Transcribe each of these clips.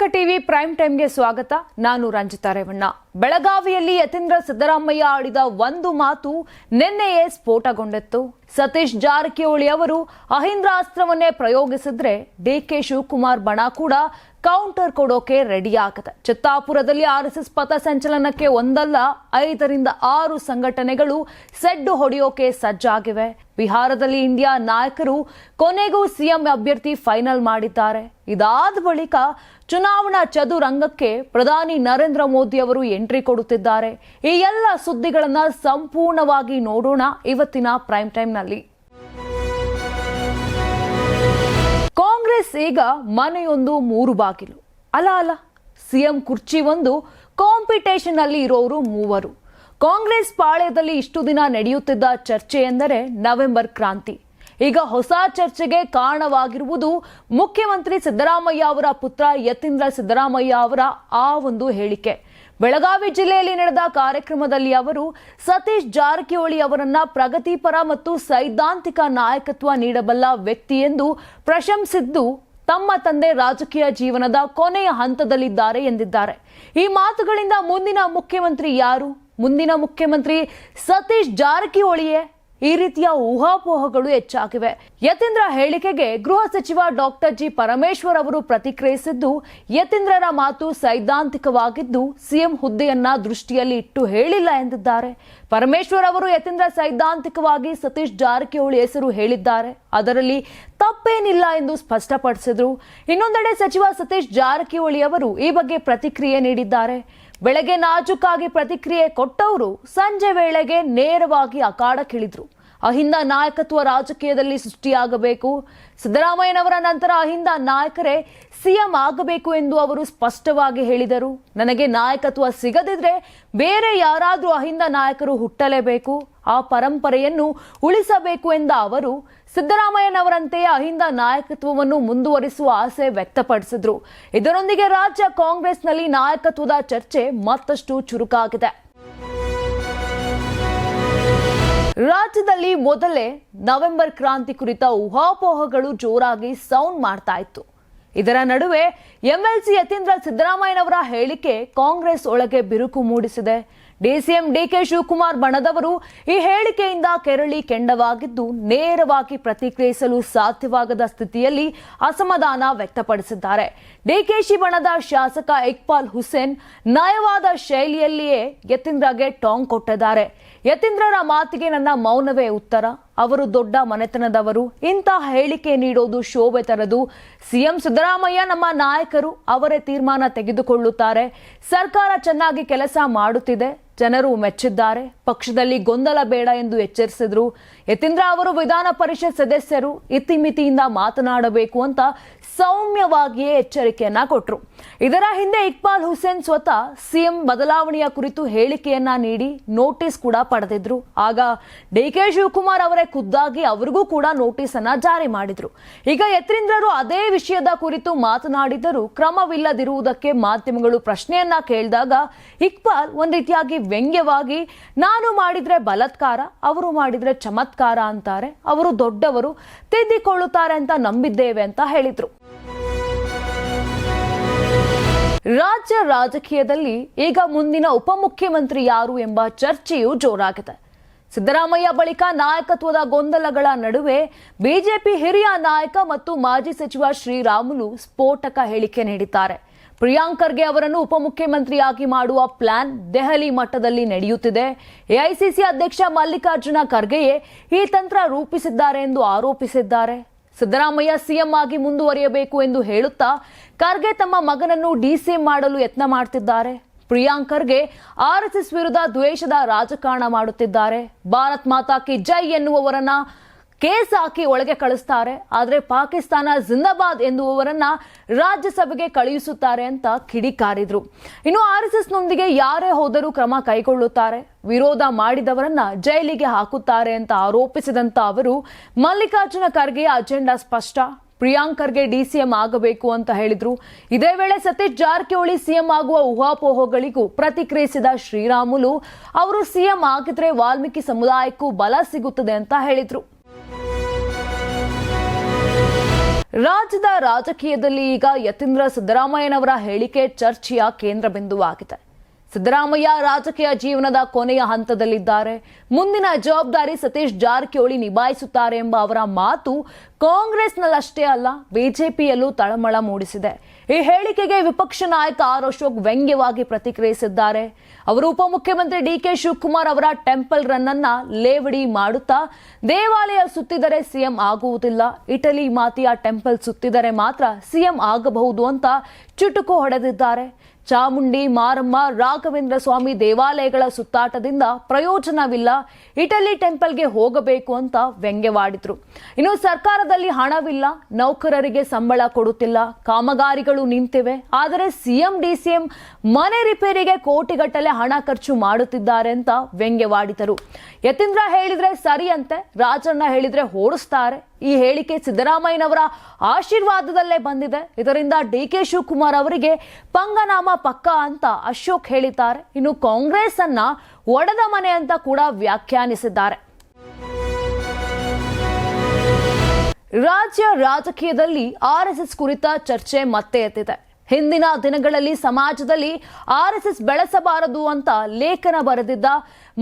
Karnataka TV prime ಟೈಮ್ಗೆ ಸ್ವಾಗತ. ನಾನು ರಂಜಿತಾ ರೇವಣ್ಣ. ಬೆಳಗಾವಿಯಲ್ಲಿ ಯತೀಂದ್ರ ಸಿದ್ದರಾಮಯ್ಯ ಆಡಿದ ಒಂದು ಮಾತು ನಿನ್ನೆಯೇ ಸ್ಫೋಟಗೊಂಡಿತ್ತು. ಸತೀಶ್ ಜಾರಕಿಹೊಳಿ ಅವರು ಅಹಿಂದ್ರಾಸ್ತ್ರವನ್ನೇ ಪ್ರಯೋಗಿಸಿದ್ರೆ ಡಿಕೆ ಶಿವಕುಮಾರ್ ಬಣ ಕೂಡ ಕೌಂಟರ್ ಕೊಡೋಕೆ ರೆಡಿ ಆಗದೆ. ಚಿತ್ತಾಪುರದಲ್ಲಿ ಆರ್ಎಸ್ಎಸ್ ಪಥಸಂಚಲನಕ್ಕೆ ಒಂದಲ್ಲ ಐದರಿಂದ ಆರು ಸಂಘಟನೆಗಳು ಸೆಡ್ಡು ಹೊಡೆಯೋಕೆ ಸಜ್ಜಾಗಿವೆ. ಬಿಹಾರದಲ್ಲಿ ಇಂಡಿಯಾ ನಾಯಕರು ಕೊನೆಗೂ ಸಿಎಂ ಅಭ್ಯರ್ಥಿ ಫೈನಲ್ ಮಾಡಿದ್ದಾರೆ. ಇದಾದ ಬಳಿಕ ಚುನಾವಣಾ ಚದುರಂಗಕ್ಕೆ ಪ್ರಧಾನಿ ನರೇಂದ್ರ ಮೋದಿ ಅವರು ಎಂಟ್ರಿ ಕೊಡುತ್ತಿದ್ದಾರೆ. ಈ ಎಲ್ಲ ಸುದ್ದಿಗಳನ್ನ ಸಂಪೂರ್ಣವಾಗಿ ನೋಡೋಣ ಇವತ್ತಿನ ಪ್ರೈಮ್ ಟೈಮ್ನಲ್ಲಿ. ಕಾಂಗ್ರೆಸ್ ಈಗ ಮನೆಯೊಂದು ಮೂರು ಬಾಗಿಲು. ಅಲ್ಲ ಅಲ್ಲ, ಸಿಎಂ ಕುರ್ಚಿ ಒಂದು ಕಾಂಪಿಟೇಷನ್ ಅಲ್ಲಿ ಇರೋರು ಮೂವರು. ಕಾಂಗ್ರೆಸ್ ಪಾಳ್ಯದಲ್ಲಿ ಇಷ್ಟು ದಿನ ನಡೆಯುತ್ತಿದ್ದ ಚರ್ಚೆ ಎಂದರೆ ನವೆಂಬರ್ ಕ್ರಾಂತಿ. ಈಗ ಹೊಸ ಚರ್ಚೆಗೆ ಕಾರಣವಾಗಿರುವುದು ಮುಖ್ಯಮಂತ್ರಿ ಸಿದ್ದರಾಮಯ್ಯ ಅವರ ಪುತ್ರ ಯತೀಂದ್ರ ಸಿದ್ದರಾಮಯ್ಯ ಅವರ ಆ ಒಂದು ಹೇಳಿಕೆ. ಬೆಳಗಾವಿ ಜಿಲ್ಲೆಯಲ್ಲಿ ನಡೆದ ಕಾರ್ಯಕ್ರಮದಲ್ಲಿ ಅವರು ಸತೀಶ್ ಜಾರಕಿಹೊಳಿ ಅವರನ್ನ ಪ್ರಗತಿಪರ ಮತ್ತು ಸೈದ್ಧಾಂತಿಕ ನಾಯಕತ್ವ ನೀಡಬಲ್ಲ ವ್ಯಕ್ತಿ ಎಂದು ಪ್ರಶಂಸಿದ್ದು ತಮ್ಮ ತಂದೆ ರಾಜಕೀಯ ಜೀವನದ ಕೊನೆಯ ಹಂತದಲ್ಲಿದ್ದಾರೆ ಎಂದಿದ್ದಾರೆ. ಈ ಮಾತುಗಳಿಂದ ಮುಂದಿನ ಮುಖ್ಯಮಂತ್ರಿ ಯಾರು? ಮುಂದಿನ ಮುಖ್ಯಮಂತ್ರಿ ಸತೀಶ್ ಜಾರಕಿಹೊಳಿಯೇ ಈ ರೀತಿಯ ಊಹಾಪೋಹಗಳು ಹೆಚ್ಚಾಗಿವೆ. ಯತೀಂದ್ರ ಹೇಳಿಕೆಗೆ ಗೃಹ ಸಚಿವ ಡಾಕ್ಟರ್ ಜಿ ಪರಮೇಶ್ವರ್ ಅವರು ಪ್ರತಿಕ್ರಿಯಿಸಿದ್ದು, ಯತೀಂದ್ರರ ಮಾತು ಸೈದ್ಧಾಂತಿಕವಾಗಿದ್ದು, ಸಿಎಂ ಹುದ್ದೆಯನ್ನ ದೃಷ್ಟಿಯಲ್ಲಿ ಇಟ್ಟು ಹೇಳಿಲ್ಲ ಎಂದಿದ್ದಾರೆ. ಪರಮೇಶ್ವರ್ ಅವರು ಯತೀಂದ್ರ ಸೈದ್ಧಾಂತಿಕವಾಗಿ ಸತೀಶ್ ಜಾರಕಿಹೊಳಿ ಹೆಸರು ಹೇಳಿದ್ದಾರೆ. ಅದರಲ್ಲಿ ತಪ್ಪೇನಿಲ್ಲ ಎಂದು ಸ್ಪಷ್ಟಪಡಿಸಿದ್ರು. ಇನ್ನೊಂದೆಡೆ ಸಚಿವ ಸತೀಶ್ ಜಾರಕಿಹೊಳಿ ಅವರು ಈ ಬಗ್ಗೆ ಪ್ರತಿಕ್ರಿಯೆ ನೀಡಿದ್ದಾರೆ. ಬೆಳಗ್ಗೆ ನಾಜುಕಾಗಿ ಪ್ರತಿಕ್ರಿಯೆ ಕೊಟ್ಟವರು ಸಂಜೆ ವೇಳೆಗೆ ನೇರವಾಗಿ ಅಖಾಡಕ್ಕಿಳಿದ್ರು. ಅಹಿಂದ ನಾಯಕತ್ವ ರಾಜಕೀಯದಲ್ಲಿ ಸೃಷ್ಟಿಯಾಗಬೇಕು. ಸಿದ್ದರಾಮಯ್ಯನವರ ನಂತರ ಅಹಿಂದ ನಾಯಕರೇ ಸಿಎಂ ಆಗಬೇಕು ಎಂದು ಅವರು ಸ್ಪಷ್ಟವಾಗಿ ಹೇಳಿದರು. ನನಗೆ ನಾಯಕತ್ವ ಸಿಗದಿದ್ರೆ ಬೇರೆ ಯಾರಾದರೂ ಅಹಿಂದ ನಾಯಕರು ಹುಟ್ಟಲೇಬೇಕು. ಆ ಪರಂಪರೆಯನ್ನು ಉಳಿಸಬೇಕು ಎಂದ ಅವರು ಸಿದ್ದರಾಮಯ್ಯನವರಂತೆಯೇ ಅಹಿಂದ ನಾಯಕತ್ವವನ್ನು ಮುಂದುವರಿಸುವ ಆಸೆ ವ್ಯಕ್ತಪಡಿಸಿದ್ರು. ಇದರೊಂದಿಗೆ ರಾಜ್ಯ ಕಾಂಗ್ರೆಸ್ನಲ್ಲಿ ನಾಯಕತ್ವದ ಚರ್ಚೆ ಮತ್ತಷ್ಟು ಚುರುಕಾಗಿದೆ. ರಾಜ್ಯದಲ್ಲಿ ಮೊದಲೇ ನವೆಂಬರ್ ಕ್ರಾಂತಿ ಕುರಿತ ಊಹಾಪೋಹಗಳು ಜೋರಾಗಿ ಸೌಂಡ್ ಮಾಡ್ತಾ ಇತ್ತು. ಇದರ ನಡುವೆ ಎಂಎಲ್ಸಿ ಯತೀಂದ್ರ ಸಿದ್ದರಾಮಯ್ಯನವರ ಹೇಳಿಕೆ ಕಾಂಗ್ರೆಸ್ ಒಳಗೆ ಬಿರುಕು ಮೂಡಿಸಿದೆ. ಡಿಸಿಎಂ ಡಿಕೆ ಶಿವಕುಮಾರ್ ಬಣದವರು ಈ ಹೇಳಿಕೆಯಿಂದ ಕೆರಳಿ ಕೆಂಡವಾಗಿದ್ದು ನೇರವಾಗಿ ಪ್ರತಿಕ್ರಿಯಿಸಲು ಸಾಧ್ಯವಾಗದ ಸ್ಥಿತಿಯಲ್ಲಿ ಅಸಮಾಧಾನ ವ್ಯಕ್ತಪಡಿಸಿದ್ದಾರೆ. ಡಿಕೆಶಿ ಬಣದ ಶಾಸಕ ಇಕ್ಬಾಲ್ ಹುಸೇನ್ ನಯವಾದ ಶೈಲಿಯಲ್ಲಿಯೇ ಯತೀಂದ್ರಗೆ ಟಾಂಗ್ ಕೊಟ್ಟಿದ್ದಾರೆ. ಯತೀಂದ್ರರ ಮಾತಿಗೆ ನನ್ನ ಮೌನವೇ ಉತ್ತರ. ಅವರು ದೊಡ್ಡ ಮನೆತನದವರು. ಇಂತಹ ಹೇಳಿಕೆ ನೀಡೋದು ಶೋಭೆ ತರದು ಸಿಎಂ ಸಿದ್ದರಾಮಯ್ಯ ನಮ್ಮ ನಾಯಕರು ಅವರೇ ತೀರ್ಮಾನ ತೆಗೆದುಕೊಳ್ಳುತ್ತಾರೆ. ಸರ್ಕಾರ ಚೆನ್ನಾಗಿ ಕೆಲಸ ಮಾಡುತ್ತಿದೆ. ಜನರು ಮೆಚ್ಚಿದ್ದಾರೆ. ಪಕ್ಷದಲ್ಲಿ ಗೊಂದಲ ಬೇಡ ಎಂದು ಎಚ್ಚರಿಸಿದ್ರು. ಯತೀಂದ್ರ ಅವರು ವಿಧಾನ ಪರಿಷತ್ ಸದಸ್ಯರು, ಇತಿಮಿತಿಯಿಂದ ಮಾತನಾಡಬೇಕು ಅಂತ ಸೌಮ್ಯವಾಗಿಯೇ ಎಚ್ಚರಿಕೆಯನ್ನ ಕೊಟ್ಟರು ಇದರ ಹಿಂದೆ ಇಕ್ಬಾಲ್ ಹುಸೇನ್ ಸ್ವತಃ ಸಿಎಂ ಬದಲಾವಣೆಯ ಕುರಿತು ಹೇಳಿಕೆಯನ್ನ ನೀಡಿ ನೋಟಿಸ್ ಕೂಡ ಪಡೆದಿದ್ರು. ಆಗ ಡಿಕೆ ಶಿವಕುಮಾರ್ ಅವರೇ ಖುದ್ದಾಗಿ ಅವರಿಗೂ ಕೂಡ ನೋಟಿಸ್ ಅನ್ನ ಜಾರಿ ಮಾಡಿದ್ರು. ಈಗ ಯತೀಂದ್ರರು ಅದೇ ವಿಷಯದ ಕುರಿತು ಮಾತನಾಡಿದರೂ ಕ್ರಮವಿಲ್ಲದಿರುವುದಕ್ಕೆ ಮಾಧ್ಯಮಗಳು ಪ್ರಶ್ನೆಯನ್ನ ಕೇಳಿದಾಗ ಇಕ್ಬಾಲ್ ಒಂದ್ ರೀತಿಯಾಗಿ ವ್ಯಂಗ್ಯವಾಗಿ, ನಾನು ಮಾಡಿದರೆ ಬಲತ್ಕಾರ, ಅವರು ಮಾಡಿದರೆ ಚಮತ್ಕಾರ ಅಂತಾರೆ. ಅವರು ದೊಡ್ಡವರು, ತಿದ್ದಿಕೊಳ್ಳುತ್ತಾರೆ ಅಂತ ನಂಬಿದ್ದೇವೆ ಅಂತ ಹೇಳಿದರು. ರಾಜ್ಯ ರಾಜಕೀಯದಲ್ಲಿ ಈಗ ಮುಂದಿನ ಉಪಮುಖ್ಯಮಂತ್ರಿ ಯಾರು ಎಂಬ ಚರ್ಚೆಯು ಜೋರಾಗಿದೆ. ಸಿದ್ದರಾಮಯ್ಯ ಬಳಿಕ ನಾಯಕತ್ವದ ಗೊಂದಲಗಳ ನಡುವೆ ಬಿಜೆಪಿ ಹಿರಿಯ ನಾಯಕ ಮತ್ತು ಮಾಜಿ ಸಚಿವ ಶ್ರೀರಾಮುಲು ಸ್ಫೋಟಕ ಹೇಳಿಕೆ ನೀಡಿದ್ದಾರೆ. ಪ್ರಿಯಾಂಕ್ ಖರ್ಗೆ ಅವರನ್ನು ಉಪಮುಖ್ಯಮಂತ್ರಿಯಾಗಿ ಮಾಡುವ ಪ್ಲಾನ್ ದೆಹಲಿ ಮಟ್ಟದಲ್ಲಿ ನಡೆಯುತ್ತಿದೆ. ಎಐಸಿಸಿ ಅಧ್ಯಕ್ಷ ಮಲ್ಲಿಕಾರ್ಜುನ ಖರ್ಗೆಯೇ ಈ ತಂತ್ರ ರೂಪಿಸಿದ್ದಾರೆ ಎಂದು ಆರೋಪಿಸಿದ್ದಾರೆ. ಸಿದ್ದರಾಮಯ್ಯ ಸಿಎಂ ಆಗಿ ಮುಂದುವರಿಯಬೇಕು ಎಂದು ಹೇಳುತ್ತಾ ಖರ್ಗೆ ತಮ್ಮ ಮಗನನ್ನು ಡಿಸಿಎಂ ಮಾಡಲು ಯತ್ನ ಮಾಡ್ತಿದ್ದಾರೆ. ಪ್ರಿಯಾಂಕ್ ಖರ್ಗೆ ಆರ್ಎಸ್ಎಸ್ ವಿರುದ್ಧ ದ್ವೇಷದ ರಾಜಕಾರಣ ಮಾಡುತ್ತಿದ್ದಾರೆ. ಭಾರತ್ ಮಾತಾ ಕಿ ಜೈ ಎನ್ನುವವರನ್ನ ಕೇಸ್ ಹಾಕಿ ಒಳಗೆ ಕಳಿಸ್ತಾರೆ. ಆದರೆ ಪಾಕಿಸ್ತಾನ ಜಿಂದಾಬಾದ್ ಎನ್ನುವವರನ್ನ ರಾಜ್ಯಸಭೆಗೆ ಕಳುಹಿಸುತ್ತಾರೆ ಅಂತ ಕಿಡಿಕಾರಿದ್ರು. ಇನ್ನು ಆರ್ಎಸ್ಎಸ್ ನೊಂದಿಗೆ ಯಾರೇ ಹೋದರೂ ಕ್ರಮ ಕೈಗೊಳ್ಳುತ್ತಾರೆ. ವಿರೋಧ ಮಾಡಿದವರನ್ನ ಜೈಲಿಗೆ ಹಾಕುತ್ತಾರೆ ಅಂತ ಆರೋಪಿಸಿದಂತ ಅವರು ಮಲ್ಲಿಕಾರ್ಜುನ ಖರ್ಗೆಯ ಅಜೆಂಡಾ ಸ್ಪಷ್ಟ. ಪ್ರಿಯಾಂಕರ್ಗೆ ಡಿಸಿಎಂ ಆಗಬೇಕು ಅಂತ ಹೇಳಿದ್ರು. ಇದೇ ವೇಳೆ ಸತೀಶ್ ಜಾರಕಿಹೊಳಿ ಸಿಎಂ ಆಗುವ ಊಹಾಪೋಹಗಳಿಗೂ ಪ್ರತಿಕ್ರಿಯಿಸಿದ ಶ್ರೀರಾಮುಲು, ಅವರು ಸಿಎಂ ಆಗಿದ್ರೆ ವಾಲ್ಮೀಕಿ ಸಮುದಾಯಕ್ಕೂ ಬಲ ಸಿಗುತ್ತದೆ ಅಂತ ಹೇಳಿದ್ರು. ರಾಜ್ಯದ ರಾಜಕೀಯದಲ್ಲಿ ಈಗ ಯತೀಂದ್ರ ಸಿದ್ದರಾಮಯ್ಯನವರ ಹೇಳಿಕೆ ಚರ್ಚೆಯ ಕೇಂದ್ರ ಬಿಂದುವಾಗಿದೆ. ಸಿದ್ದರಾಮಯ್ಯ ರಾಜಕೀಯ ಜೀವನದ ಕೊನೆಯ ಹಂತದಲ್ಲಿದ್ದಾರೆ. ಮುಂದಿನ ಜವಾಬ್ದಾರಿ ಸತೀಶ್ ಜಾರಕಿಹೊಳಿ ನಿಭಾಯಿಸುತ್ತಾರೆ ಎಂಬ ಅವರ ಮಾತು ಕಾಂಗ್ರೆಸ್ನಲ್ಲಷ್ಟೇ ಅಲ್ಲ, ಬಿಜೆಪಿಯಲ್ಲೂ ತಳಮಳ ಮೂಡಿಸಿದೆ. ಈ ಹೇಳಿಕೆಗೆ ವಿಪಕ್ಷ ನಾಯಕ ಆರ್ ಅಶೋಕ್ ವ್ಯಂಗ್ಯವಾಗಿ ಪ್ರತಿಕ್ರಿಯಿಸಿದ್ದಾರೆ. ಅವರು ಉಪಮುಖ್ಯಮಂತ್ರಿ ಡಿ ಕೆ ಶಿವಕುಮಾರ್ ಅವರ ಟೆಂಪಲ್ ರನ್ ಅನ್ನ ಲೇವಡಿ ಮಾಡುತ್ತಾ ದೇವಾಲಯ ಸುತ್ತಿದರೆ ಸಿಎಂ ಆಗುವುದಿಲ್ಲ. ಇಟಲಿ ಮಾತಿಯ ಟೆಂಪಲ್ ಸುತ್ತಿದರೆ ಮಾತ್ರ ಸಿಎಂ ಆಗಬಹುದು ಅಂತ ಚುಟುಕು ಹೊಡೆದಿದ್ದಾರೆ. ಚಾಮುಂಡಿ, ಮಾರಮ್ಮ, ರಾಘವೇಂದ್ರ ಸ್ವಾಮಿ ದೇವಾಲಯಗಳ ಸುತ್ತಾಟದಿಂದ ಪ್ರಯೋಜನವಿಲ್ಲ. ಇಟಲಿ ಟೆಂಪಲ್ಗೆ ಹೋಗಬೇಕು ಅಂತ ವ್ಯಂಗ್ಯವಾಡಿದ್ರು. ಇನ್ನು ಸರ್ಕಾರದಲ್ಲಿ ಹಣವಿಲ್ಲ. ನೌಕರರಿಗೆ ಸಂಬಳ ಕೊಡುತ್ತಿಲ್ಲ. ಕಾಮಗಾರಿಗಳು ನಿಂತಿವೆ. ಆದರೆ ಸಿಎಂ, ಡಿಸಿಎಂ ಮನೆ ರಿಪೇರಿಗೆ ಕೋಟಿಗಟ್ಟಲೆ ಹಣ ಖರ್ಚು ಮಾಡುತ್ತಿದ್ದಾರೆ ಅಂತ ವ್ಯಂಗ್ಯವಾಡಿದರು. ಯತೀಂದ್ರ ಹೇಳಿದ್ರೆ ಸರಿಯಂತೆ. ರಾಜಣ್ಣ ಹೇಳಿದ್ರೆ ಓಡಿಸ್ತಾರೆ. ಈ ಹೇಳಿಕೆ ಸಿದ್ದರಾಮಯ್ಯನವರ ಆಶೀರ್ವಾದದಲ್ಲೇ ಬಂದಿದೆ. ಇದರಿಂದ ಡಿ ಕೆ ಶಿವಕುಮಾರ್ ಅವರಿಗೆ ಪಂಗನಾಮ ಪಕ್ಕ ಅಂತ ಅಶೋಕ್ ಹೇಳಿದ್ದಾರೆ. ಇನ್ನು ಕಾಂಗ್ರೆಸ್ ಅನ್ನ ಒಡೆದ ಮನೆ ಅಂತ ಕೂಡ ವ್ಯಾಖ್ಯಾನಿಸಿದ್ದಾರೆ. ರಾಜ್ಯ ರಾಜಕೀಯದಲ್ಲಿ ಆರ್ಎಸ್ಎಸ್ ಕುರಿತ ಚರ್ಚೆ ಮತ್ತೆ ಎತ್ತಿದೆ. ಹಿಂದಿನ ದಿನಗಳಲ್ಲಿ ಸಮಾಜದಲ್ಲಿ ಆರ್ಎಸ್ಎಸ್ ಬೆಳೆಸಬಾರದು ಅಂತ ಲೇಖನ ಬರೆದಿದ್ದ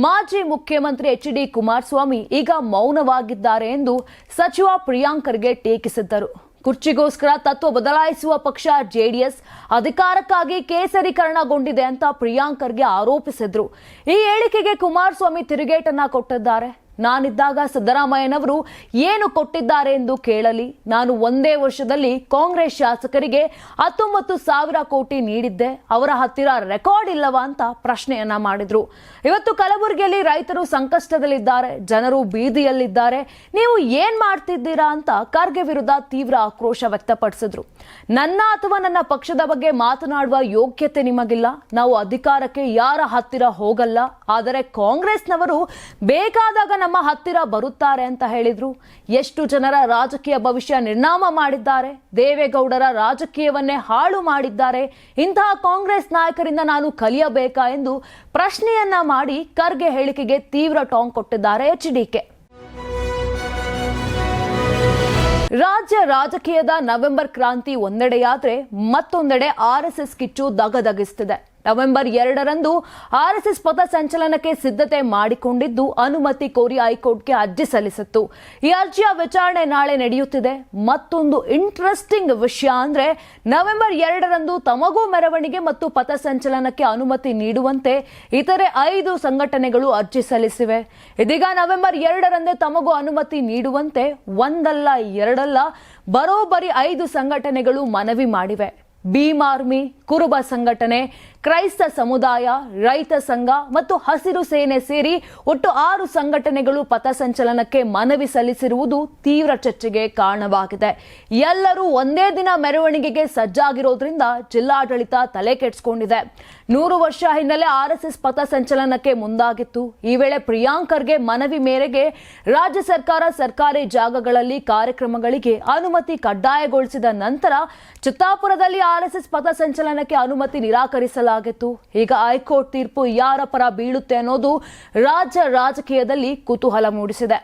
ಮಾಜಿ ಮುಖ್ಯಮಂತ್ರಿ ಎಚ್ ಡಿ ಕುಮಾರಸ್ವಾಮಿ ಈಗ ಮೌನವಾಗಿದ್ದಾರೆ ಎಂದು ಸಚಿವ ಪ್ರಿಯಾಂಕರ್ಗೆ ಟೀಕಿಸಿದ್ದರು. ಕುರ್ಚಿಗೋಸ್ಕರ ತತ್ವ ಬದಲಾಯಿಸುವ ಪಕ್ಷ ಜೆಡಿಎಸ್ ಅಧಿಕಾರಕ್ಕಾಗಿ ಕೇಸರೀಕರಣಗೊಂಡಿದೆ ಅಂತ ಪ್ರಿಯಾಂಕರ್ಗೆ ಆರೋಪಿಸಿದ್ರು. ಈ ಹೇಳಿಕೆಗೆ ಕುಮಾರಸ್ವಾಮಿ ತಿರುಗೇಟನ್ನ ಕೊಟ್ಟಿದ್ದಾರೆ. ನಾನಿದ್ದಾಗ ಸಿದ್ದರಾಮಯ್ಯನವರು ಏನು ಕೊಟ್ಟಿದ್ದಾರೆ ಎಂದು ಕೇಳಲಿ? ನಾನು ಒಂದೇ ವರ್ಷದಲ್ಲಿ ಕಾಂಗ್ರೆಸ್ ಶಾಸಕರಿಗೆ ಹತ್ತೊಂಬತ್ತು ಸಾವಿರ ಕೋಟಿ ನೀಡಿದ್ದೆ. ಅವರ ಹತ್ತಿರ ರೆಕಾರ್ಡ್ ಇಲ್ಲವಾ ಅಂತ ಪ್ರಶ್ನೆಯನ್ನ ಮಾಡಿದ್ರು. ಇವತ್ತು ಕಲಬುರಗಿಯಲ್ಲಿ ರೈತರು ಸಂಕಷ್ಟದಲ್ಲಿದ್ದಾರೆ, ಜನರು ಬೀದಿಯಲ್ಲಿದ್ದಾರೆ. ನೀವು ಏನ್ ಮಾಡ್ತಿದ್ದೀರಾ ಅಂತ ಖರ್ಗೆ ವಿರುದ್ಧ ತೀವ್ರ ಆಕ್ರೋಶ ವ್ಯಕ್ತಪಡಿಸಿದ್ರು. ನನ್ನ ಅಥವಾ ನನ್ನ ಪಕ್ಷದ ಬಗ್ಗೆ ಮಾತನಾಡುವ ಯೋಗ್ಯತೆ ನಿಮಗಿಲ್ಲ. ನಾವು ಅಧಿಕಾರಕ್ಕೆ ಯಾರ ಹತ್ತಿರ ಹೋಗಲ್ಲ. ಆದರೆ ಕಾಂಗ್ರೆಸ್ನವರು ಬೇಕಾದಾಗ ನಮ್ಮ ಹತ್ತಿರ ಬರುತ್ತಾರೆ ಅಂತ ಹೇಳಿದ್ರು. ಎಷ್ಟು ಜನರ ರಾಜಕೀಯ ಭವಿಷ್ಯ ನಿರ್ನಾಮ ಮಾಡಿದ್ದಾರೆ. ದೇವೇಗೌಡರ ರಾಜಕೀಯವನ್ನೇ ಹಾಳು ಮಾಡಿದ್ದಾರೆ. ಇಂತಹ ಕಾಂಗ್ರೆಸ್ ನಾಯಕರಿಂದ ನಾನು ಕಲಿಯಬೇಕಾ ಎಂದು ಪ್ರಶ್ನೆಯನ್ನ ಮಾಡಿ ಖರ್ಗೆ ಹೇಳಿಕೆಗೆ ತೀವ್ರ ಟಾಂಗ್ ಕೊಟ್ಟಿದ್ದಾರೆ ಎಚ್ ಡಿಕೆ ರಾಜ್ಯ ರಾಜಕೀಯದ ನವೆಂಬರ್ ಕ್ರಾಂತಿ ಒಂದೆಡೆಯಾದ್ರೆ ಮತ್ತೊಂದೆಡೆ ಆರ್ಎಸ್ಎಸ್ ಕಿಚ್ಚು ದಗದಗಿಸ್ತಿದೆ ನವೆಂಬರ್ ಎರಡರಂದು ಆರ್ಎಸ್ಎಸ್ ಪಥ ಸಂಚಲನಕ್ಕೆ ಸಿದ್ಧತೆ ಮಾಡಿಕೊಂಡಿದ್ದು ಅನುಮತಿ ಕೋರಿ ಹೈಕೋರ್ಟ್ಗೆ ಅರ್ಜಿ ಸಲ್ಲಿಸಿತ್ತು. ಈ ಅರ್ಜಿಯ ವಿಚಾರಣೆ ನಾಳೆ ನಡೆಯುತ್ತಿದೆ. ಮತ್ತೊಂದು ಇಂಟ್ರೆಸ್ಟಿಂಗ್ ವಿಷಯ ಅಂದ್ರೆ ನವೆಂಬರ್ ಎರಡರಂದು ತಮಗೂ ಮೆರವಣಿಗೆ ಮತ್ತು ಪಥ ಸಂಚಲನಕ್ಕೆ ಅನುಮತಿ ನೀಡುವಂತೆ ಇತರೆ ಐದು ಸಂಘಟನೆಗಳು ಅರ್ಜಿ ಸಲ್ಲಿಸಿವೆ. ಇದೀಗ ನವೆಂಬರ್ ಎರಡರಂದೇ ತಮಗೂ ಅನುಮತಿ ನೀಡುವಂತೆ ಒಂದಲ್ಲ, ಎರಡಲ್ಲ ಬರೋಬ್ಬರಿ ಐದು ಸಂಘಟನೆಗಳು ಮನವಿ ಮಾಡಿವೆ. ಭೀಮ್ ಆರ್ಮಿ ಕುರುಬ ಸಂಘಟನೆ, ಕ್ರೈಸ್ತ ಸಮುದಾಯ, ರೈತ ಸಂಘ ಮತ್ತು ಹಸಿರು ಸೇನೆ ಸೇರಿ ಒಟ್ಟು ಆರು ಸಂಘಟನೆಗಳು ಪಥಸಂಚಲನಕ್ಕೆ ಮನವಿ ಸಲ್ಲಿಸಿರುವುದು ತೀವ್ರ ಚರ್ಚೆಗೆ ಕಾರಣವಾಗಿದೆ. ಎಲ್ಲರೂ ಒಂದೇ ದಿನ ಮೆರವಣಿಗೆಗೆ ಸಜ್ಜಾಗಿರೋದ್ರಿಂದ ಜಿಲ್ಲಾಡಳಿತ ತಲೆ ಕೆಡಿಸಿಕೊಂಡಿದೆ. ನೂರು ವರ್ಷ ಹಿನ್ನೆಲೆ ಆರ್ಎಸ್ಎಸ್ ಪಥಸಂಚಲನಕ್ಕೆ ಮುಂದಾಗಿತ್ತು. ಈ ವೇಳೆ ಪ್ರಿಯಾಂಕರ್ಗೆ ಮನವಿ ಮೇರೆಗೆ ರಾಜ್ಯ ಸರ್ಕಾರ ಸರ್ಕಾರಿ ಜಾಗಗಳಲ್ಲಿ ಕಾರ್ಯಕ್ರಮಗಳಿಗೆ ಅನುಮತಿ ಕಡ್ಡಾಯಗೊಳಿಸಿದ ನಂತರ ಚಿತ್ತಾಪುರದಲ್ಲಿ ಆರ್ಎಸ್ಎಸ್ ಪಥಸಂಚಲನಕ್ಕೆ ಅನುಮತಿ ನಿರಾಕರಿಸಲಾಗಿತ್ತು. ಈಗ ಹೈಕೋರ್ಟ್ ತೀರ್ಪು ಯಾರ ಪರ ಬೀಳುತ್ತೆ ಅನ್ನೋದು ರಾಜ್ಯ ರಾಜಕೀಯದಲ್ಲಿ ಕುತೂಹಲ ಮೂಡಿಸಿದೆ.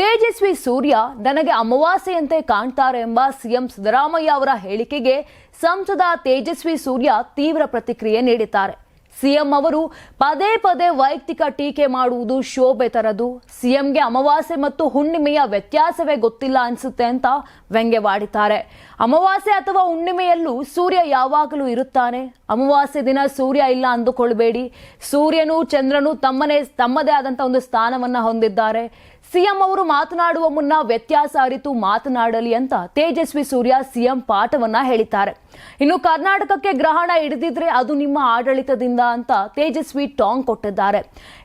ತೇಜಸ್ವಿ ಸೂರ್ಯ ನನಗೆ ಅಮಾವಾಸ್ಯೆಯಂತೆ ಕಾಣ್ತಾರೆ ಎಂಬ ಸಿಎಂ ಸಿದ್ದರಾಮಯ್ಯ ಅವರ ಹೇಳಿಕೆಗೆ ಸಂಸದ ತೇಜಸ್ವಿ ಸೂರ್ಯ ತೀವ್ರ ಪ್ರತಿಕ್ರಿಯೆ ನೀಡಿದ್ದಾರೆ. ಸಿಎಂ ಅವರು ಪದೇ ಪದೇ ವೈಯಕ್ತಿಕ ಟೀಕೆ ಮಾಡುವುದು ಶೋಭೆ ತರದು ಸಿಎಂಗೆ ಅಮಾವಾಸ್ಯೆ ಮತ್ತು ಹುಣ್ಣಿಮೆಯ ವ್ಯತ್ಯಾಸವೇ ಗೊತ್ತಿಲ್ಲ ಅನಿಸುತ್ತೆ ಅಂತ ವ್ಯಂಗ್ಯವಾಡಿದ್ದಾರೆ. ಅಮಾವಾಸ್ಯೆ ಅಥವಾ ಹುಣ್ಣಿಮೆಯಲ್ಲೂ ಸೂರ್ಯ ಯಾವಾಗಲೂ ಇರುತ್ತಾನೆ. ಅಮಾವಾಸ್ಯೆ ದಿನ ಸೂರ್ಯ ಇಲ್ಲ ಅಂದುಕೊಳ್ಬೇಡಿ. ಸೂರ್ಯನು ಚಂದ್ರನು ತಮ್ಮನೇ ತಮ್ಮದೇ ಆದಂಥ ಒಂದು ಸ್ಥಾನವನ್ನ ಹೊಂದಿದ್ದಾರೆ. ಸಿಎಂ ಅವರು ಮಾತನಾಡುವ ಮುನ್ನ ವ್ಯತ್ಯಾಸ ಅರಿತು ಮಾತನಾಡಲಿ ಅಂತ ತೇಜಸ್ವಿ ಸೂರ್ಯ ಸಿಎಂ ಪಾಠವನ್ನ ಹೇಳಿದ್ದಾರೆ. ಇನ್ನು ಕರ್ನಾಟಕಕ್ಕೆ ಗ್ರಹಣ ಹಿಡಿದಿದ್ರೆ ಅದು ನಿಮ್ಮ ಆಡಳಿತದಿಂದ ಅಂತ ತೇಜಸ್ವಿ ಟಾಂಗ್ ಕೊಟ್ಟಿದ್ದಾರೆ.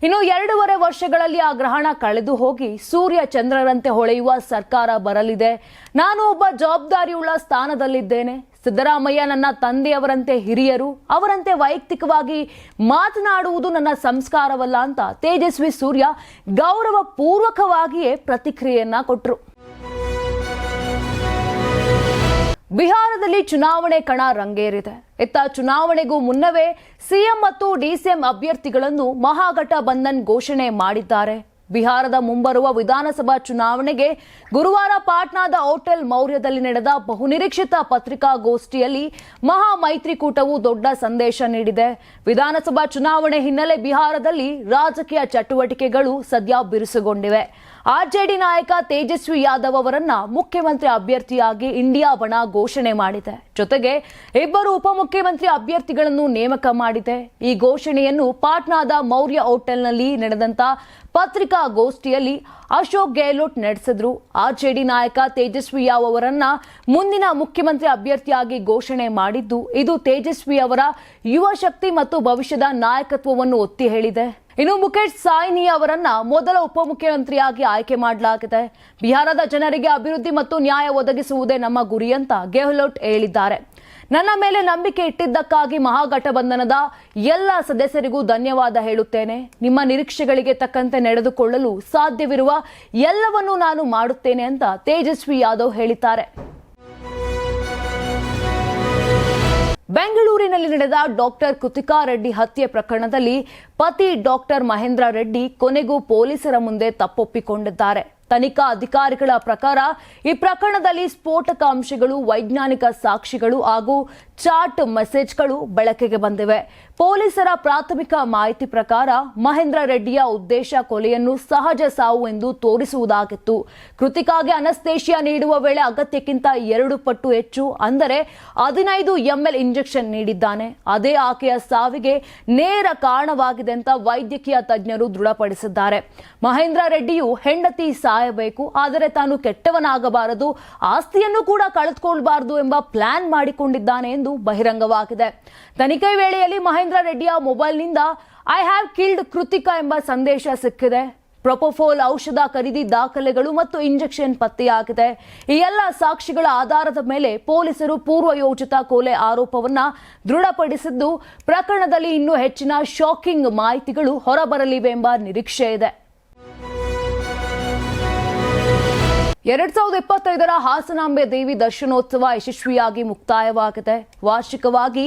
ಇನ್ನು ಎರಡೂವರೆ ವರ್ಷಗಳಲ್ಲಿ ಆ ಗ್ರಹಣ ಕಳೆದು ಹೋಗಿ ಸೂರ್ಯ ಚಂದ್ರರಂತೆ ಹೊಳೆಯುವ ಸರ್ಕಾರ ಬರಲಿದೆ. ನಾನು ಒಬ್ಬ ಜವಾಬ್ದಾರಿಯುಳ್ಳ ಸ್ಥಾನದಲ್ಲಿದ್ದೇನೆ. ಸಿದ್ದರಾಮಯ್ಯ ನನ್ನ ತಂದೆಯವರಂತೆ ಹಿರಿಯರು, ಅವರಂತೆ ವೈಯಕ್ತಿಕವಾಗಿ ಮಾತನಾಡುವುದು ನನ್ನ ಸಂಸ್ಕಾರವಲ್ಲ ಅಂತ ತೇಜಸ್ವಿ ಸೂರ್ಯ ಗೌರವ ಪೂರ್ವಕವಾಗಿಯೇ ಪ್ರತಿಕ್ರಿಯೆಯನ್ನ ಕೊಟ್ಟರು ಬಿಹಾರದಲ್ಲಿ ಚುನಾವಣೆ ಕಣ ರಂಗೇರಿದೆ. ಇತ್ತ ಚುನಾವಣೆಗೂ ಮುನ್ನವೇ ಸಿಎಂ ಮತ್ತು ಡಿಸಿಎಂ ಅಭ್ಯರ್ಥಿಗಳನ್ನು ಮಹಾಗಠಬಂಧನ್ ಘೋಷಣೆ ಮಾಡಿದ್ದಾರೆ. ಬಿಹಾರದ ಮುಂಬರುವ ವಿಧಾನಸಭಾ ಚುನಾವಣೆಗೆ ಗುರುವಾರ ಪಾಟ್ನಾದ ಹೋಟೆಲ್ ಮೌರ್ಯದಲ್ಲಿ ನಡೆದ ಬಹುನಿರೀಕ್ಷಿತ ಪತ್ರಿಕಾಗೋಷ್ಠಿಯಲ್ಲಿ ಮಹಾ ಮೈತ್ರಿಕೂಟವು ದೊಡ್ಡ ಸಂದೇಶ ನೀಡಿದೆ. ವಿಧಾನಸಭಾ ಚುನಾವಣೆ ಹಿನ್ನೆಲೆ ಬಿಹಾರದಲ್ಲಿ ರಾಜಕೀಯ ಚಟುವಟಿಕೆಗಳು ಸದ್ಯ ಬಿರುಸುಗೊಂಡಿವೆ. ಆರ್ಜೆಡಿ ನಾಯಕ ತೇಜಸ್ವಿ ಯಾದವ್ ಅವರನ್ನ ಮುಖ್ಯಮಂತ್ರಿ ಅಭ್ಯರ್ಥಿಯಾಗಿ ಇಂಡಿಯಾ ಬಣ ಘೋಷಣೆ ಮಾಡಿದೆ. ಜೊತೆಗೆ ಇಬ್ಬರು ಉಪಮುಖ್ಯಮಂತ್ರಿ ಅಭ್ಯರ್ಥಿಗಳನ್ನು ನೇಮಕ ಮಾಡಿದೆ. ಈ ಘೋಷಣೆಯನ್ನು ಪಾಟ್ನಾದ ಮೌರ್ಯ ಹೋಟೆಲ್ನಲ್ಲಿ ನಡೆದಂತ ಪತ್ರಿಕಾಗೋಷ್ಠಿಯಲ್ಲಿ ಅಶೋಕ್ ಗೆಹ್ಲೋಟ್ ನಡೆಸಿದ್ರು. ಆರ್ಜೆಡಿ ನಾಯಕ ತೇಜಸ್ವಿ ಯಾವ್ ಅವರನ್ನ ಮುಂದಿನ ಮುಖ್ಯಮಂತ್ರಿ ಅಭ್ಯರ್ಥಿಯಾಗಿ ಘೋಷಣೆ ಮಾಡಿದ್ದು, ಇದು ತೇಜಸ್ವಿ ಅವರ ಯುವ ಶಕ್ತಿ ಮತ್ತು ಭವಿಷ್ಯದ ನಾಯಕತ್ವವನ್ನು ಒತ್ತಿ ಹೇಳಿದೆ. ಇನ್ನು ಮುಖೇಶ್ ಸಾಯ್ನಿ ಅವರನ್ನ ಮೊದಲ ಉಪಮುಖ್ಯಮಂತ್ರಿಯಾಗಿ ಆಯ್ಕೆ ಮಾಡಲಾಗಿದೆ. ಬಿಹಾರದ ಜನರಿಗೆ ಅಭಿವೃದ್ಧಿ ಮತ್ತು ನ್ಯಾಯ ಒದಗಿಸುವುದೇ ನಮ್ಮ ಗುರಿ ಅಂತ ಗೆಹ್ಲೋಟ್ ಹೇಳಿದ್ದಾರೆ. ನನ್ನ ಮೇಲೆ ನಂಬಿಕೆ ಇಟ್ಟಿದ್ದಕ್ಕಾಗಿ ಮಹಾಗಠಬಂಧನದ ಎಲ್ಲ ಸದಸ್ಯರಿಗೂ ಧನ್ಯವಾದ ಹೇಳುತ್ತೇನೆ. ನಿಮ್ಮ ನಿರೀಕ್ಷೆಗಳಿಗೆ ತಕ್ಕಂತೆ ನಡೆದುಕೊಳ್ಳಲು ಸಾಧ್ಯವಿರುವ ಎಲ್ಲವನ್ನೂ ನಾನು ಮಾಡುತ್ತೇನೆ ಅಂತ ತೇಜಸ್ವಿ ಯಾದವ್ ಹೇಳಿದ್ದಾರೆ. ಬೆಂಗಳೂರಿನಲ್ಲಿ ನಡೆದ ಡಾಕ್ಟರ್ ಕೃತಿಕಾ ರೆಡ್ಡಿ ಹತ್ಯೆ ಪ್ರಕರಣದಲ್ಲಿ ಪತಿ ಡಾಕ್ಟರ್ ಮಹೇಂದ್ರ ರೆಡ್ಡಿ ಕೊನೆಗೂ ಪೊಲೀಸರ ಮುಂದೆ ತಪ್ಪೊಪ್ಪಿಕೊಂಡಿದ್ದಾರೆ. ತನಿಖಾ ಅಧಿಕಾರಿಗಳ ಪ್ರಕಾರ ಈ ಪ್ರಕರಣದಲ್ಲಿ ಸ್ಫೋಟಕ ಅಂಶಗಳು ವೈಜ್ಞಾನಿಕ ಸಾಕ್ಷಿಗಳು ಹಾಗೂ ಚಾಟ್ ಮೆಸೇಜ್ಗಳು ಬೆಳಕಿಗೆ ಬಂದಿವೆ. ಪೊಲೀಸರ ಪ್ರಾಥಮಿಕ ಮಾಹಿತಿ ಪ್ರಕಾರ ಮಹೇಂದ್ರ ರೆಡ್ಡಿಯ ಉದ್ದೇಶ ಕೊಲೆಯನ್ನು ಸಹಜ ಸಾವು ಎಂದು ತೋರಿಸುವುದಾಗಿತ್ತು. ಕೃತಿಕಾಗೆ ಅನಸ್ತೇಷಿಯಾ ನೀಡುವ ವೇಳೆ ಅಗತ್ಯಕ್ಕಿಂತ ಎರಡು ಪಟ್ಟು ಹೆಚ್ಚು ಅಂದರೆ ಹದಿನೈದು ಎಂಎಲ್ ಇಂಜೆಕ್ಷನ್ ನೀಡಿದ್ದಾನೆ. ಅದೇ ಆಕೆಯ ಸಾವಿಗೆ ನೇರ ಕಾರಣವಾಗಿದೆ ಅಂತ ವೈದ್ಯಕೀಯ ತಜ್ಞರು ದೃಢಪಡಿಸಿದ್ದಾರೆ. ಮಹೇಂದ್ರ ರೆಡ್ಡಿಯು ಹೆಂಡತಿ ಸಾಯಬೇಕು ಆದರೆ ತಾನು ಕೆಟ್ಟವನಾಗಬಾರದು, ಆಸ್ತಿಯನ್ನು ಕೂಡ ಕಳೆದುಕೊಳ್ಬಾರದು ಎಂಬ ಪ್ಲಾನ್ ಮಾಡಿಕೊಂಡಿದ್ದಾನೆ ಎಂದು ಬಹಿರಂಗವಾಗಿದೆ. ತನಿಖೆ ವೇಳೆಯಲ್ಲಿ ಮಹೇಂದ್ರ ರೆಡ್ಡಿಯ ಮೊಬೈಲ್ನಿಂದ ಐ ಹ್ಯಾವ್ ಕಿಲ್ಡ್ ಕೃತಿಕಾ ಎಂಬ ಸಂದೇಶ ಸಿಕ್ಕಿದೆ. ಪ್ರೊಪೋಫೋಲ್ ಔಷಧ ಖರೀದಿ ದಾಖಲೆಗಳು ಮತ್ತು ಇಂಜೆಕ್ಷನ್ ಪತ್ತೆಯಾಗಿದೆ. ಈ ಎಲ್ಲ ಸಾಕ್ಷಿಗಳ ಆಧಾರದ ಮೇಲೆ ಪೊಲೀಸರು ಪೂರ್ವಯೋಜಿತ ಕೊಲೆ ಆರೋಪವನ್ನ ದೃಢಪಡಿಸಿದ್ದು, ಪ್ರಕರಣದಲ್ಲಿ ಇನ್ನೂ ಹೆಚ್ಚಿನ ಶಾಕಿಂಗ್ ಮಾಹಿತಿಗಳು ಹೊರಬರಲಿವೆ ಎಂಬ ನಿರೀಕ್ಷೆ ಇದೆ. ಎರಡ್ ಸಾವಿರದ ಇಪ್ಪತ್ತೈದರ ಹಾಸನಾಂಬೆ ದೇವಿ ದರ್ಶನೋತ್ಸವ ಯಶಸ್ವಿಯಾಗಿ ಮುಕ್ತಾಯವಾಗಿದೆ. ವಾರ್ಷಿಕವಾಗಿ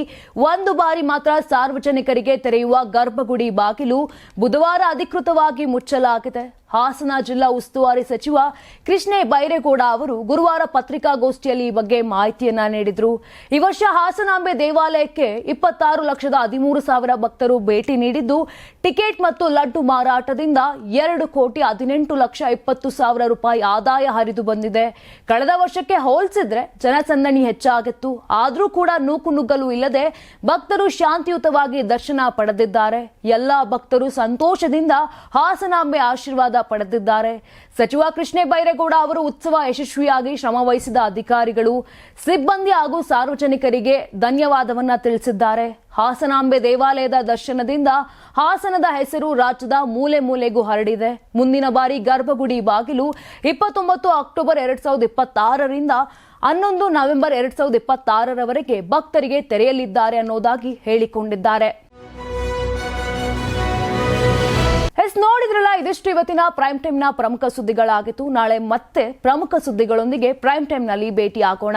ಒಂದು ಬಾರಿ ಮಾತ್ರ ಸಾರ್ವಜನಿಕರಿಗೆ ತೆರೆಯುವ ಗರ್ಭಗುಡಿ ಬಾಗಿಲು ಬುಧವಾರ ಅಧಿಕೃತವಾಗಿ ಮುಚ್ಚಲಾಗಿದೆ. ಹಾಸನ ಜಿಲ್ಲಾ ಉಸ್ತುವಾರಿ ಸಚಿವ ಕೃಷ್ಣೇ ಬೈರೇಗೌಡ ಅವರು ಗುರುವಾರ ಪತ್ರಿಕಾಗೋಷ್ಠಿಯಲ್ಲಿ ಈ ಬಗ್ಗೆ ಮಾಹಿತಿಯನ್ನ ನೀಡಿದ್ರು. ಈ ವರ್ಷ ಹಾಸನಾಂಬೆ ದೇವಾಲಯಕ್ಕೆ ಇಪ್ಪತ್ತಾರು ಲಕ್ಷದ ಹದಿಮೂರು ಸಾವಿರ ಭಕ್ತರು ಭೇಟಿ ನೀಡಿದ್ದು ಟಿಕೆಟ್ ಮತ್ತು ಲಡ್ಡು ಮಾರಾಟದಿಂದ ಎರಡು ಕೋಟಿ ಹದಿನೆಂಟು ಲಕ್ಷ ಇಪ್ಪತ್ತು ಸಾವಿರ ರೂಪಾಯಿ ಆದಾಯ ಹರಿದು ಬಂದಿದೆ. ಕಳೆದ ವರ್ಷಕ್ಕೆ ಹೋಲಿಸಿದ್ರೆ ಜನಸಂದಣಿ ಹೆಚ್ಚಾಗಿತ್ತು. ಆದರೂ ಕೂಡ ನೂಕು ನುಗ್ಗಲು ಇಲ್ಲದೆ ಭಕ್ತರು ಶಾಂತಿಯುತವಾಗಿ ದರ್ಶನ ಪಡೆದಿದ್ದಾರೆ. ಎಲ್ಲಾ ಭಕ್ತರು ಸಂತೋಷದಿಂದ ಹಾಸನಾಂಬೆ ಆಶೀರ್ವಾದ ಪಡೆದಿದ್ದಾರೆ. ಸಚಿವ ಕೃಷ್ಣೇ ಬೈರೇಗೌಡ ಅವರು ಉತ್ಸವ ಯಶಸ್ವಿಯಾಗಿ ಶ್ರಮವಹಿಸಿದ ಅಧಿಕಾರಿಗಳು, ಸಿಬ್ಬಂದಿ ಹಾಗೂ ಸಾರ್ವಜನಿಕರಿಗೆ ಧನ್ಯವಾದವನ್ನ ತಿಳಿಸಿದ್ದಾರೆ. ಹಾಸನಾಂಬೆ ದೇವಾಲಯದ ದರ್ಶನದಿಂದ ಹಾಸನದ ಹೆಸರು ರಾಜ್ಯದ ಮೂಲೆ ಮೂಲೆಗೂ ಹರಡಿದೆ. ಮುಂದಿನ ಬಾರಿ ಗರ್ಭಗುಡಿ ಬಾಗಿಲು ಇಪ್ಪತ್ತೊಂಬತ್ತು ಅಕ್ಟೋಬರ್ ಎರಡ್ ಸಾವಿರದ ಇಪ್ಪತ್ತಾರರಿಂದ ಹನ್ನೊಂದು ನವೆಂಬರ್ ಎರಡ್ ಸಾವಿರದ ಇಪ್ಪತ್ತಾರರವರೆಗೆ ಭಕ್ತರಿಗೆ ತೆರೆಯಲಿದ್ದಾರೆ ಅನ್ನೋದಾಗಿ ಹೇಳಿಕೊಂಡಿದ್ದಾರೆ. ಎಸ್, ನೋಡಿದ್ರಲ್ಲ, ಇದಿಷ್ಟು ಇವತ್ತಿನ ಪ್ರೈಮ್ ಟೈಮ್ನ ಪ್ರಮುಖ ಸುದ್ದಿಗಳಾಗಿತ್ತು. ನಾಳೆ ಮತ್ತೆ ಪ್ರಮುಖ ಸುದ್ದಿಗಳೊಂದಿಗೆ ಪ್ರೈಮ್ ಟೈಮ್ನಲ್ಲಿ ಭೇಟಿ ಆಗೋಣ